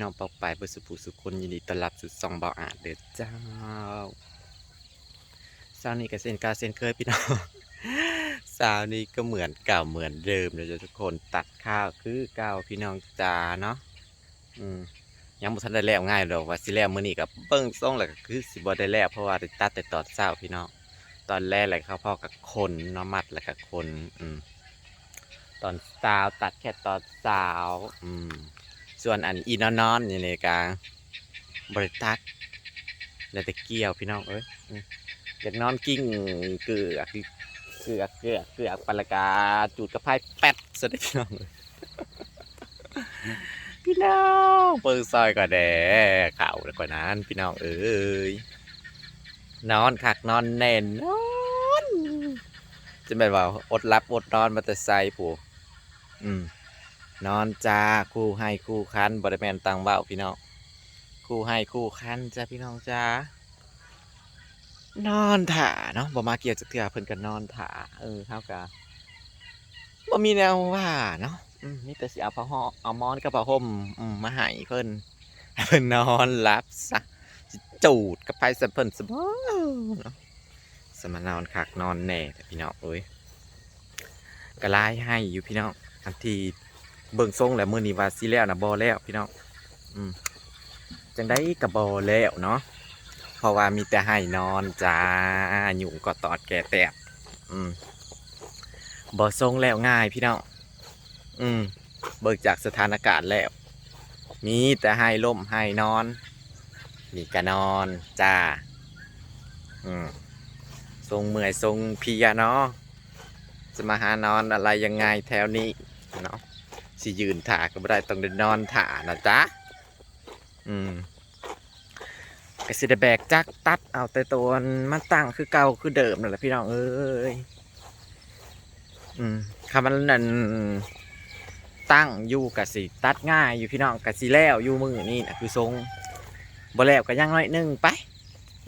พี่น้องเปาไปเบอร์สุภูสุคนยินดีต้อนรับสู่ซองเบาอาจเด้อเจ้าเช้านี้ก็เส้นกาเส้นเคยพี่น้องเช้านี้ก็เหมือนเก่าเหมือนเดิมเลยทุกคนตัดข้าวคือเก่าพี่น้องจ้าเนาะอืมยังบ่ทันได้แล้วง่ายดอกว่าสิแล้วมื้อนี้ก็เบิ่งทรงแล้วก็คือสิบ่ได้แล้วเพราะว่าได้ตัดแต่ตอนเช้าพี่น้องตอนแรกเลยเขาพ่อกับคนเนาะมัดแล้วก็คนอืมตอนสาวตัดแค่ตอนสาว อืม ส่วนอันอีนอนนอนนี่เลยกลางบริตัดแล้วแต่เกี่ยวพี่น้องเอ้ยอยากนอนกิ้งเกือกเกือกเกือกเกือกปลากาจูดกระพายแป๊ดซะได้พี่น้องเลยพี่น้องเปิงซอยก็แด่ข่าแล้วกว่านั้น พี่น้องเอ้ยนอนคักนอนแน่นนอนจะเป็นว่าอดรับอดนอนมาแต่ไซผู้อืม นอนจ้าคู่ให้คู่คันบริแมนตังเบ้าพี่น้องคู่ให้คู่คันจ้าพี่น้องจ้านอนถ่าเนาะบ่มาเกี่ยวจะเถื่อเพิ่นกันนอนถ่าเออเท่ากับบ่มีแนวว่าเนาะอืมมีแต่สิเอาผ้าห่อเอามอนกับผ้าห่มมาให้เพิ่นเพิ่นนอนหลับซะจูดกับไผซะเพิ่นสบายเนาะสมานอนคักนอนแน่แต่พี่น้องเอ้ยก็ไล่ให้อยู่พี่น้องอันที เบิ่งทรงแล้วมือนี้ว่าสิแล้วนะบ่แล้วพี่น้องอืมจังได้ก็บ่แล้วเนาะเพราะว่ามีแต่ให้นอนจ้าหยุ่งก็ตอดแก่แตบอืมบ่ทรงแล้วง่ายพี่น้องอืมเบิกจากสถานการณ์แล้ว มีแต่ให้ล่มให้นอนนี่ก็นอนจ้าอืมทรงเมื่อยทรงเพียเนาะจะมาหานอนอะไรยังไงแถวนี้เนาะ สิยืนถาก็ไม่ได้ต้องเดินนอนถ่านะจ๊ะอืมก็สิไดแบกจักตัดเอาแต่ตัวมันตั้งคือเก่าคือเดิมนั่นแหละพี่น้องเอ้ยอืมคำมันนั่นตั้งอยู่กับสิตัดง่ายอยู่พี่น้องกับสิแล้วอยู่มือนี่นะคือทรงบ่แล้วก็ยังน้อยนึงไป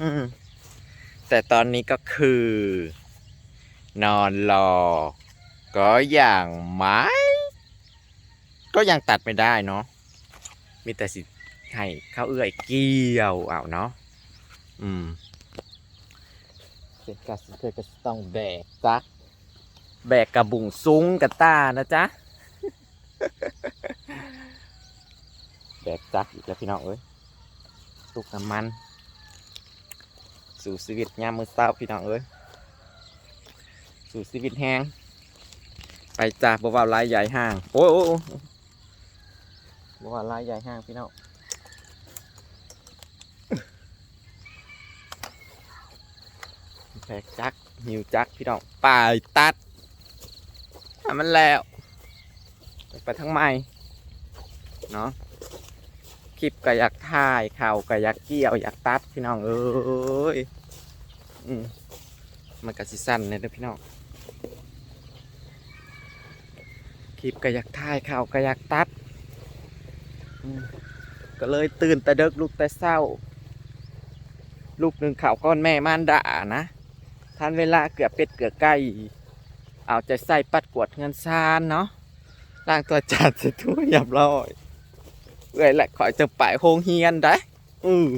อืมแต่ตอนนี้ก็คือ นอนรอ ก็อย่างไม้ ก็ยังตัดไม่ได้เนาะมีแต่สิให้เข้าเอื้อยเกี่ยวเอาเนาะอืมเสร็จกัสเธอก็ต้องแบกจัก แบกกระบุงซุ้งกระต้านะจ๊ะแบกจักอีกแล้วพี่น้องเอ้ยตุกน้ำมัน สู่ชีวิตยามมือเศร้าพี่น้องเอ้ยสู่ชีวิตแห้งไปจ้าบ่าวลายใหญ่ห้าง โอ้ยโอ้ยโอ้ย บ่าวลายใหญ่ห้างพี่น้องแบกจักหิวจักพี่น้องไปตัดทำมันแล้ว ไปทั้งไม้เนาะคลิปก็อยากถ่ายเข่าวก็อยากเกี่ยวอยากตัดพี่น้องเอ้ยอืมมันก็สิสั้นเลยเด้อพี่น้องคลิปก็อยากถ่ายข่าวก็อยากตัด ก็เลยตื่นแต่เด็กลูกแต่เศร้า ลูกหนึ่งข่าวก้อนแม่มานด่านะทันเวลาเกือบเป็ดเกือบไก่เอาใจใส่ปัดกวดเงินซานเนาะล้างตัวจัดเสร็จทั่วเรียบร้อยเอ้ยแหละขอยจะไปโฮงเฮียนได้อือ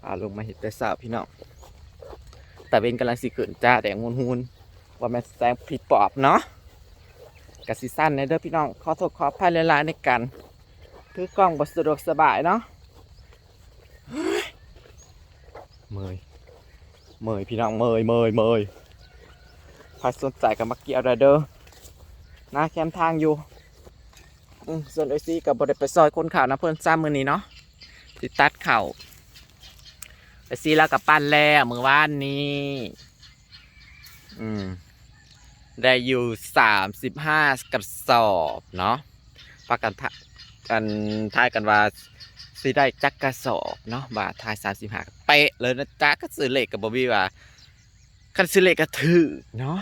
พาลงมาเห็ดแต่สาวพี่น้องแต่เป็นกำลังสิเกินจ้าแดงมูนฮูนว่าแม่แซงผิดปอบเนาะ กะสิสั้นในเด้อพี่น้องขอโทษขออภัยหลายๆในกันคือกล้องบสะดวกสบายเนาะเฮ้ยเมยเมยพี่น้องเมยเมยเมยใครสนใจกับมาเกี่ยวได้เด้อน้าแคมทางอยู่ส่วนไอซีกับบริไปซอยคนข่าวนะเพื่อนซ้ำมือนี้เนาะติดตัดเข่าไปซีแล้วกับปั้นแล้วมือว่านนี้อืม ได้อยู่สามสิบห้ากับสอบเนาะประกันทกันทายกันว่าสิได้จักกระสอบเนาะบาททายสามสิบห้าเป๊ะเลยนะจ๊ะก็ซื้อเลขกับบอบบี้ว่าคันซื้อเลขก็ถือเนาะ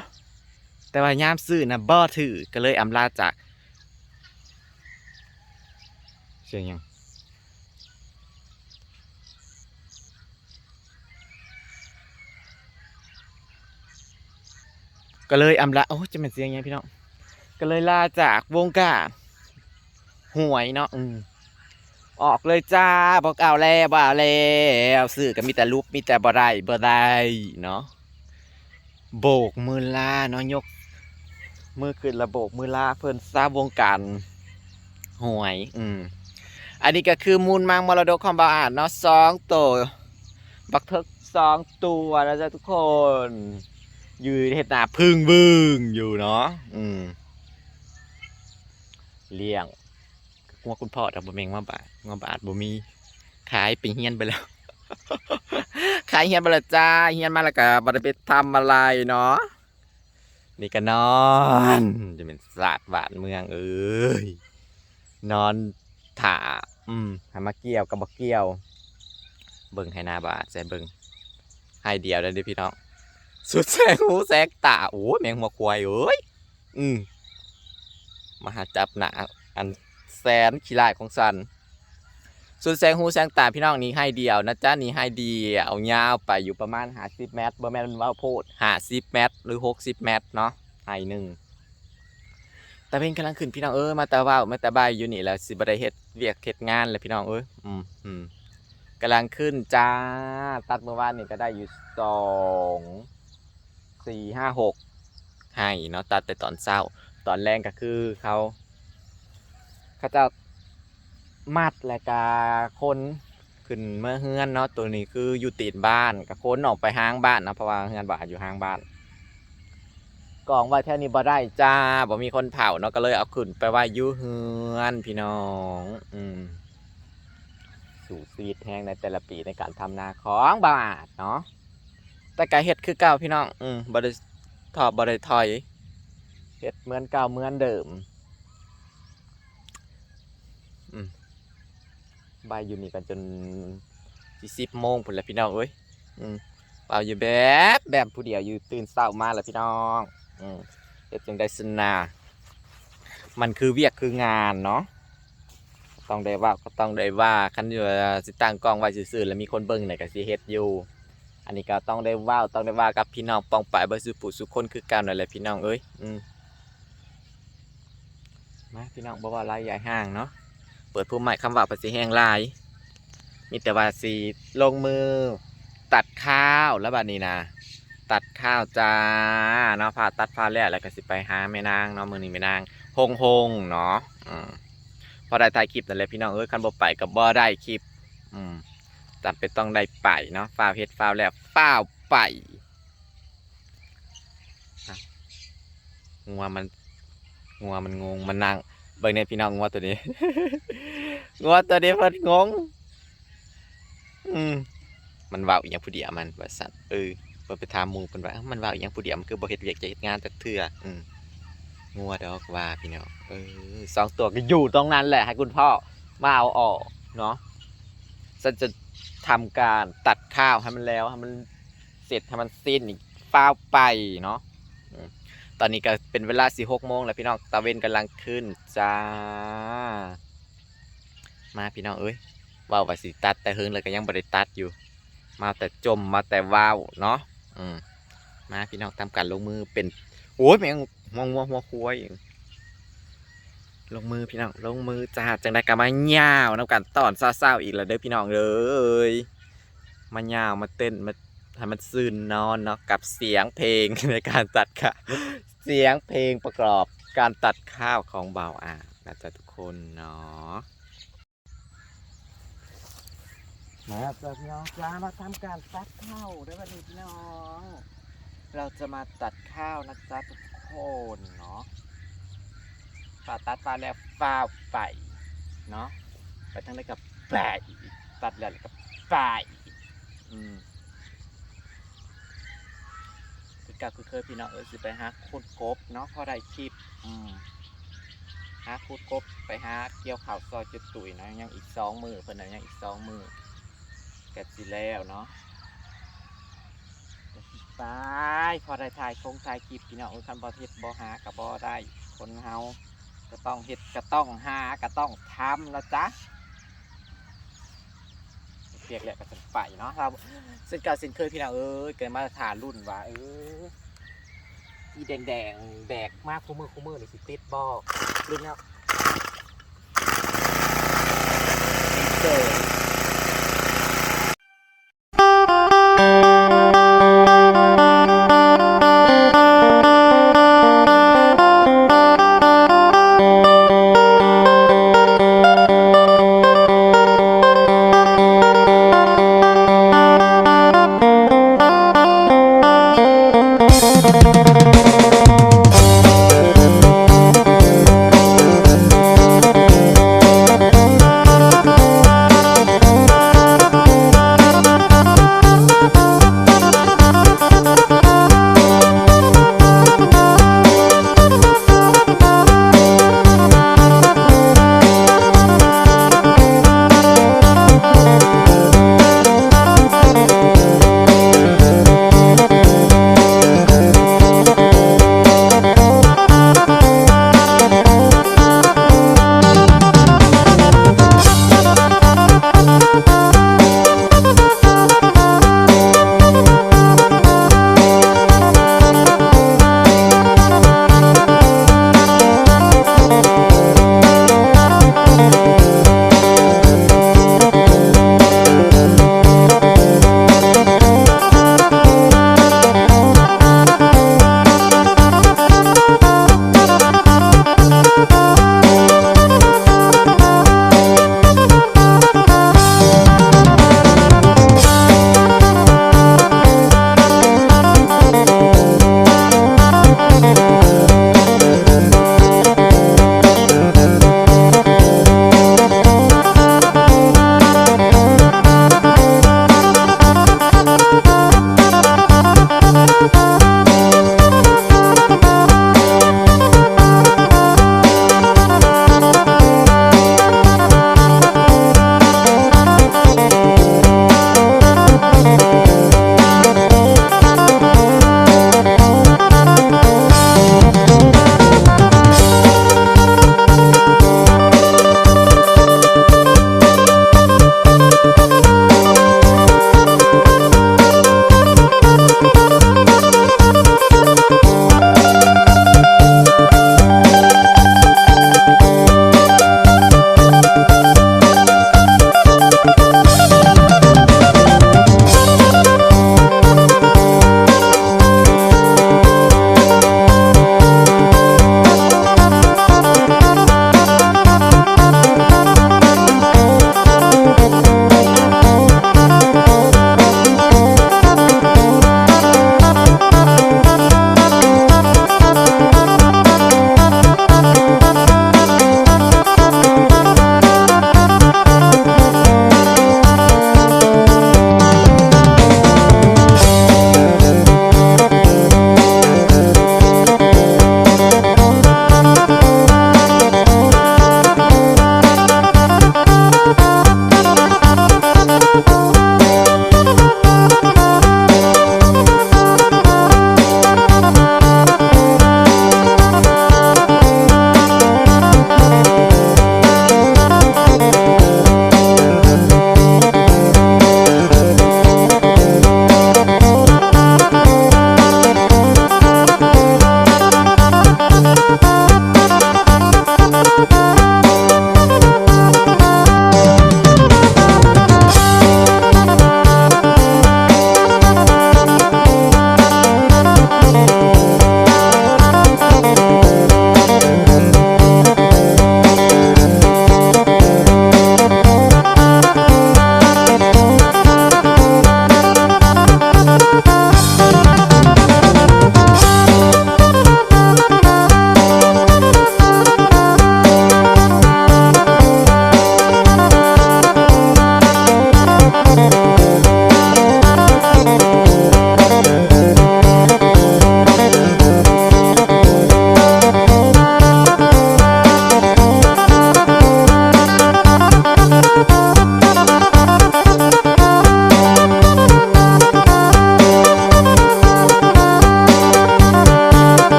แต่ว่ายามซื้อนะบ่ถือก็เลยอำลาจากเสียงยัง ก็เลยอำลาโอ้จะเป็นเสียงไงพี่น้องก็เลยลาจากวงการหวยเนาะอืมออกเลยจ้าบอกเอาแล้วบ่เอาแล้วสื่อก็มีแต่รูปมีแต่บ่ได้บ่ได้เนาะโบกมือลาเนาะยกมือขึ้นระโบกมือลาเพิ่นทราบวงการหวย อืมอันนี้ก็คือมูลมังมรดกของบาอาจเนาะสองตัวบักเทิกสองตัวนะจ๊ะทุกคน ยู่เห็ดหนาพึ่งบึ้งอยู่เนาะอืมเลี้ยงงัวคุณพ่อแต่บ่เมงมาบาทมาบาทบ่มีขายไปเฮียนไปแล้ว ขายเฮียนไปแล้วจ้าเฮียนมาแล้วก็บ่ได้ไปทำอะไรเนาะนี่ก็นอน จะเป็นศาสตร์หวานเมืองเอ้ยนอนถาอืมห้มาเกี่ยวกับบ่เกี่ยว เบิ่งให้หน้าบาทใส่เบิ่งให้เดียวได้ด้อพี่น้อง สุดแสงหูแสงตาโอ้ยแมงหัวควายเอ้ยอืมมาหาจับหนาอันแสนขี้ลายของสันสุดแสงหูแสงตาพี่น้องนี้ให้เดียวนะจ๊ะนี่ให้เดียวยาวไปอยู่ประมาณ50เมตรบ่แม่นว่าโพด50เมตร หรือ60เมตรเนาะให้หนึ่งแต่เป็นกำลังขึ้นพี่น้องเอ้ยมาแต่ว่าวมาแต่บ่ายอยู่นี่แหล้วสิบได้เฮ็ดเวียกเฮ็ดงานเลยพี่น้องเอ้ยอืมอืมกำลังขึ้นจ้าตัดเมื่อวานนี่ก็ได้อยู่สอง สี่ห้าหกให้เนาะตัดแต่ตอนเช้า ตอนแรงก็คือเขาเขาจะมัดและกาคนขึ้นเมื่อเฮือนเนาะตัวนี้คืออยู่ตีนบ้านกับคนออกไปห้างบ้านนะเพราะว่าเฮือนบ้านอยู่ห้างบ้านกองไว้แท่นี้บ่ได้จ้าบ่มีคนเผาเนาะก็เลยเอาขึ้นไปไว่ายู่เฮือนพี่น้องอืมสู่ซีดแห้งในแต่ละปีในการทำนาของบาทเนาะ แต่กาเฮ็ดคือเก่าพี่น้อง อืมบ่ได้ถอดบ่ได้ถอยเฮ็ดเหมือนเก่าเหมือนเดิม อืมบอยู่นี่กันจนสิสิบโมงพุ่นแหละพี่น้องเอ้ย อืมเปล่าอยู่แบบแบบผู้เดียวอยู่ตื่นเช้ามาแล้วพี่น้อง อืมเฮ็ดจังได้สนา มันคือเวียกคืองานเนาะต้องได้ว่าก็ต้องได้ว่าคันอยู่สิตั้งกล้องไว้ซื่อๆแล้วมีคนเบิ่งเนี่ยก็สิเฮ็ดอยู่ นนี้ก็ต้องได้ว่าวต้องได้ว่ากับพี่น้องปองไปายบ่สุผู้สุคนคือกันนั่นแหละพี่น้องเอ้ยอืมมาพี่น้องบ่ว่าลายใหญ่ห้างเนาะเปิดผู้ใหม่คำว่าภาษีแห้งลาย มีแต่ว่าสิลงมือ ตัดข้าวแล้วบัดนี้นะตัดข้าวจ้าเนาะผ่าตัดผ่าแล้วแล้วก็สิไปหาแม่นางเนาะมือนี้แม่นางฮงฮงเนาะอืมพอได้ถ่ายคลิปนั่นแหละพี่น้องเอ้ยคันบ่ไปกับบ่ได้คลิป อืมจำเป็นต้องได้ไปเนาะฟาวเฮ็ดฟาวแล้ว ฟ้าไปงัวมันงัวมันงงมันนั่งเบิ่งในพี่น้องงัวตัวนี้งัวตัวนี้เพิ่นงง อืมมันว้าอย่างผู้เดียวมันว่าซั่นเออเพิ่นไปถามมูเพิ่นว่ามันว้าอย่างผู้เดียวมันคือบ่เฮ็ดเวียกจะเฮ็ดงานจักเทื่ออืมงัวดอกว่าพี่น้องเออสองตัวก็อยู่ตรงนั้นแหละให้คุณพ่อมาเอาออกเนาะฉันจะ ทำการตัดข้าวให้มันแล้วให้มันเสร็จให้มันสิ้นอีกฟ้าวไปเนาะตอนนี้ก็เป็นเวลาสี่หกโมงแล้วพี่น้องตะเวนกำลังขึ้นจ้า มาพี่น้องเอ้ยว่าวว่าสิตัดแต่เฮิงเลยก็ยังบริตัดอยู่ มาแต่จมมาแต่ว่าวเนาะอืมมาพี่น้องทำการลงมือเป็นโอ้ยแมงมองหัวหัวควาย ลงมือพี่น้องลงมือจ้าจังได้กับมาเงาวนำกันตอนเศร้าๆอีกแล้วเด้อพี่น้องเด้ยมาเงาวมาเต้นมาให้มันซื่นนอนเนาะกับเสียงเพลงในการตัดค่ะ เสียงเพลงประกอบการตัดข้าวของเบาอะนะจ๊ะทุกคนเนาะมาจ้ะพี่น้องจ้ามาทำการตัดข้าวได้วันนี้พี่น้อง เราจะมาตัดข้าวนะจ๊ะทุกคนเนาะ ฝาตัดฟ้าแล้วฟ้าไปเนาะไปทั้งได้กับแปะอีกตัดแล้วกับปลาอีกอืมคือกับคือเคยพี่น้องเออสิไปหาคูดกบเนาะพอได้คลิปอืมหาคูดกบไปหาเกี่ยวข่าวซอยจุดตุ๋ยเนาะยังอีกสองมือเพิ่นนะยังอีกสองมือแกะสิแล้วเนาะไปพอได้ถ่ายคงถ่ายคลิปพี่น้องเออคันบ่เฮ็ดบ่หาก็บ่ได้คนเฮา ก็ต้องเห็ดก็ต้องหาก็ต้องทำแล้วจ้ะเปียกแหละก็จะไปเนาะเราสินกาสินเคยพี่น้องเอ้ยเกิดมาตรฐานรุ่นว่าเอออีแดงแดงแดกมากคู่มือคู่มือเลยสิติดบ่หรือแนว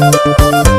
Thank.